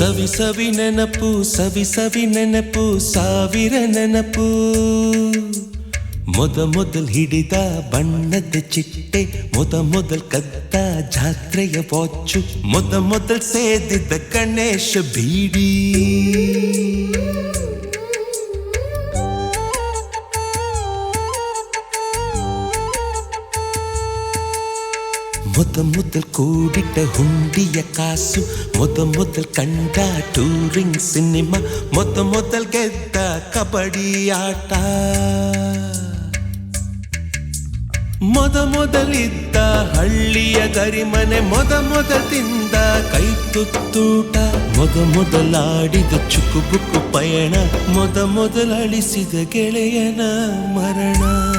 ಸವಿ ಸವಿ ನೆನಪು ಸವಿ ಸವಿ ನೆನಪು ಸಾವಿರ ನೆನಪು ಮೊದ ಮೊದಲ್ ಹಿಡಿದ ಬಣ್ಣದ ಚಿಟ್ಟೆ ಮೊದ ಮೊದಲ್ ಕದ್ದ ಜಾತ್ರೆಯ ವಾಚು ಮೊದ ಮೊದಲ್ ಸೇದಿದ್ದ ಗಣೇಶ ಬೀಡಿ ಮೊದ ಮೊದಲ್ ಕೂಡಿಟ್ಟ ಹುಂಡಿಯ ಕಾಸು, ಮೊದ ಮೊದಲ್ ಕಂಡ ಟೂರಿಂಗ್ ಸಿನಿಮಾ ಮೊದ ಮೊದಲ್ ಗೆದ್ದ ಕಬಡ್ಡಿ ಆಟ. ಮೊದ ಮೊದಲಿದ್ದ ಹಳ್ಳಿಯ ಗರಿಮನೆ, ಮೊದ ಮೊದಲಿಂದ ಕೈ ತುತ್ತೂಟ. ಮೊದ ಮೊದಲಾಡಿದ ಚುಕುಬುಕು ಪಯಣ, ಮೊದ ಮೊದಲಳಿಸಿದ ಗೆಳೆಯನ ಮರಣ.